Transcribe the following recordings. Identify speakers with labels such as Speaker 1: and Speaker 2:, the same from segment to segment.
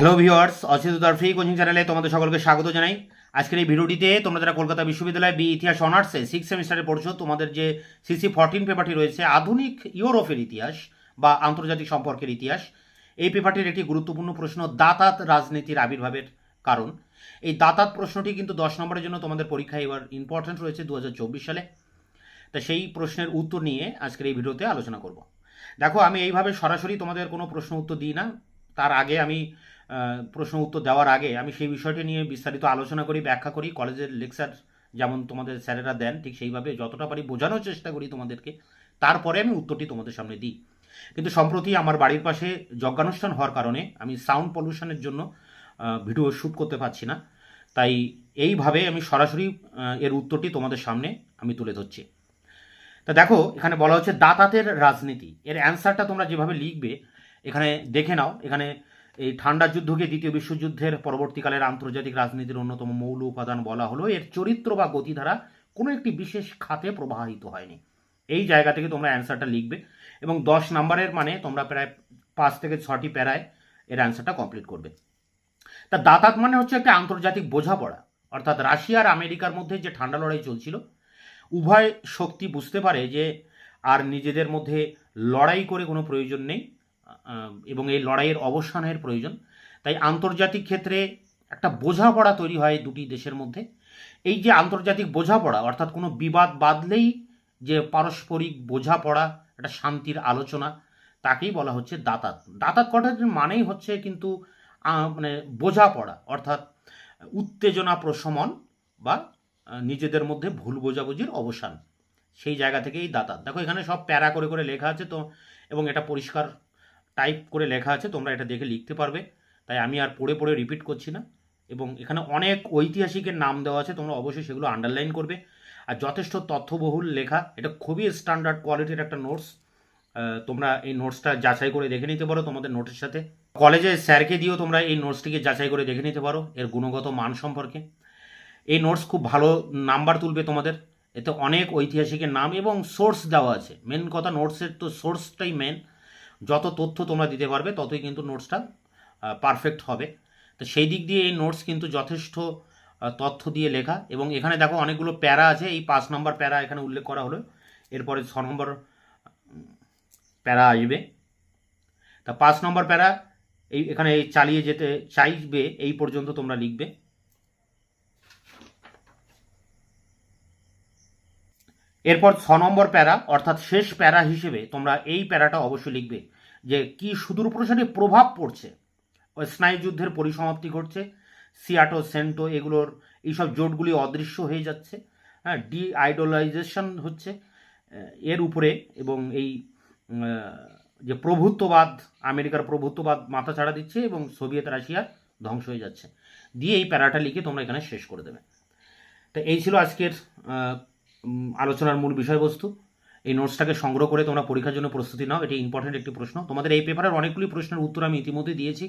Speaker 1: Hello viewers অচিত free coaching চ্যানেলে তোমাদের সকলকে স্বাগত জানাই। আজকের এই ভিডিওটিতে তোমরা যারা কলকাতা বিশ্ববিদ্যালয় বি ইতিহাস অনার্সে সিক্স সেমিস্টারে পড়ছো, তোমাদের যে সিসি ফোরটিন পেপারটি রয়েছে, আধুনিক ইউরোপের ইতিহাস বা আন্তর্জাতিক সম্পর্কের ইতিহাস, এই পেপারটির একটি গুরুত্বপূর্ণ প্রশ্ন, দাতাত রাজনীতির আবির্ভাবের কারণ। এই দাতাত প্রশ্নটি কিন্তু দশ নম্বরের জন্য তোমাদের পরীক্ষায় এবার ইম্পর্টেন্ট রয়েছে দু হাজার চব্বিশ সালে। তা সেই প্রশ্নের উত্তর নিয়ে আজকের এই ভিডিওতে আলোচনা করব। দেখো, আমি এইভাবে সরাসরি তোমাদের কোনো প্রশ্ন উত্তর দিই না। তার আগে আমি প্রশ্ন উত্তর দেওয়ার আগে আমি সেই বিষয়টি নিয়ে বিস্তারিত আলোচনা করি, ব্যাখ্যা করি। কলেজের লেকচার যেমন তোমাদের স্যারেরা দেন, ঠিক সেইভাবে যতটা পারি বোঝানোর চেষ্টা করি তোমাদেরকে। তারপরে আমি উত্তরটি তোমাদের সামনে দিই। কিন্তু সম্প্রতি আমার বাড়ির পাশে যজ্ঞানুষ্ঠান হওয়ার কারণে আমি সাউন্ড পলিউশনের জন্য ভিডিও শ্যুট করতে পারছি না। তাই এইভাবে আমি সরাসরি এর উত্তরটি তোমাদের সামনে আমি তুলে ধরছি। তা দেখো, এখানে বলা হচ্ছে দাতাতের রাজনীতি। এর অ্যান্সারটা তোমরা যেভাবে লিখবে, এখানে দেখে নাও। এখানে এই ঠান্ডা যুদ্ধকে দ্বিতীয় বিশ্বযুদ্ধের পরবর্তীকালের আন্তর্জাতিক রাজনীতির অন্যতম মৌল উপাদান বলা হলো, এর চরিত্র বা গতিধারা কোনো একটি বিশেষ খাতে প্রবাহিত হয়নি। এই জায়গা থেকে তোমরা অ্যান্সারটা লিখবে এবং দশ নাম্বারের মানে তোমরা প্রায় পাঁচ থেকে ছটি প্যারায় এর অ্যান্সারটা কমপ্লিট করবে। তা দাতাত মানে হচ্ছে একটা আন্তর্জাতিক বোঝাপড়া, অর্থাৎ রাশিয়া আর আমেরিকার মধ্যে যে ঠান্ডা লড়াই চলছিল, উভয় শক্তি বুঝতে পারে যে আর নিজেদের মধ্যে লড়াই করে কোনো প্রয়োজন নেই। এবং এই লড়াইয়ের অবসানের প্রয়োজন। তাই আন্তর্জাতিক ক্ষেত্রে একটা বোঝাপড়া তৈরি হয় দুটি দেশের মধ্যে। এই যে আন্তর্জাতিক বোঝাপড়া, অর্থাৎ কোনো বিবাদ বাঁধলেই যে পারস্পরিক বোঝাপড়া, একটা শান্তির আলোচনা, তাকেই বলা হচ্ছে দাতাত। দাতাত কথাটির মানেই হচ্ছে কিন্তু মানে বোঝাপড়া, অর্থাৎ উত্তেজনা প্রশমন বা নিজেদের মধ্যে ভুল বোঝাবুঝির অবসান। সেই জায়গা থেকেই দাতাত। দেখো এখানে সব প্যারা করে করে লেখা আছে তো, এবং এটা পরিষ্কার টাইপ করে লেখা আছে, তোমরা এটা দেখে লিখতে পারবে। তাই আমি আর পড়ে পড়ে রিপিট করছি না। এবং এখানে অনেক ঐতিহাসিকের নাম দেওয়া আছে, তোমরা অবশ্যই সেগুলো আন্ডারলাইন করবে। আর যথেষ্ট তথ্যবহুল লেখা, এটা খুবই স্ট্যান্ডার্ড কোয়ালিটির একটা নোটস তোমরা এই নোটসটা যাচাই করে দেখে নিতে পারো তোমাদের নোটের সাথে। কলেজে স্যারকে দিয়েও তোমরা এই নোটসটিকে যাচাই করে দেখে নিতে পারো, এর গুণগত মান সম্পর্কে। এই নোটস খুব ভালো নাম্বার তুলবে তোমাদের। এতে অনেক ঐতিহাসিকের নাম এবং সোর্স দেওয়া আছে। মেন কথা নোটসের তো সোর্সটাই মেন যত তথ্য তোমরা দিতে পারবে, ততই কিন্তু নোটসটা পারফেক্ট হবে। তো সেই দিক দিয়ে এই নোটস কিন্তু যথেষ্ট তথ্য দিয়ে লেখা। এবং এখানে দেখো অনেকগুলো প্যারা আছে, এই পাঁচ নম্বর প্যারা এখানে উল্লেখ করা হলো। এরপরে ছ নম্বর প্যারা আসবে। তা পাঁচ নম্বর প্যারা এই এখানে চালিয়ে যেতে চাইবে, এই পর্যন্ত তোমরা লিখবে। এরপর ছ নম্বর প্যারা, অর্থাৎ শেষ প্যারা হিসেবে তোমরা এই প্যারাটা অবশ্যই লিখবে, যে কি সুদূর প্রসারে প্রভাব পড়ছে। ওই স্নায়ুযুদ্ধের পরিসমাপ্তি ঘটছে, সিয়াটো, সেন্টো এগুলোর এইসব জোটগুলি অদৃশ্য হয়ে যাচ্ছে হ্যাঁ ডি আইডলাইজেশন হচ্ছে এর উপরে এবং এই যে প্রভুত্ববাদ, আমেরিকার প্রভুত্ববাদ মাথা ছাড়া দিচ্ছে এবং সোভিয়েত রাশিয়া ধ্বংস হয়ে যাচ্ছে। দিয়ে এই প্যারাটা লিখে তোমরা এখানে শেষ করে দেবে। তো এই ছিল আজকের আলোচনার মূল বিষয়বস্তু। এই নোটসটাকে সংগ্রহ করে তোমরা পরীক্ষার জন্য প্রস্তুতি নাও। এটি ইম্পর্টেন্ট একটি প্রশ্ন। তোমাদের এই পেপারের অনেকগুলি প্রশ্নের উত্তর আমি ইতিমধ্যে দিয়েছি।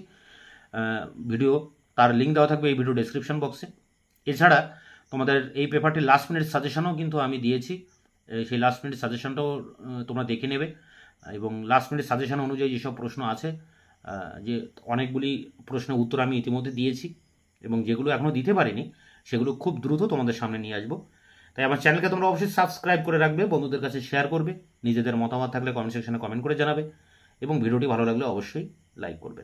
Speaker 1: ভিডিও তার লিঙ্ক দেওয়া থাকবে এই ভিডিও ডেসক্রিপশন বক্সে এছাড়া তোমাদের এই পেপারটির লাস্ট মিনিট সাজেশনও কিন্তু আমি দিয়েছি। সেই লাস্ট মিনিট সাজেশনটাও তোমরা দেখে নেবে। এবং লাস্ট মিনিট সাজেশন অনুযায়ী যেসব প্রশ্ন আছে যে অনেকগুলি প্রশ্নের উত্তর আমি ইতিমধ্যে দিয়েছি। এবং যেগুলো এখনও দিতে পারিনি, সেগুলো খুব দ্রুত তোমাদের সামনে নিয়ে আসব। তাই আমার চ্যানেলকে তোমরা অবশ্যই সাবস্ক্রাইব করে রাখবে, বন্ধুদের কাছে শেয়ার করবে, নিজেদের মতামত থাকলে কমেন্ট সেকশনে কমেন্ট করে জানাবে, এবং ভিডিওটি ভালো লাগলে অবশ্যই লাইক করবে।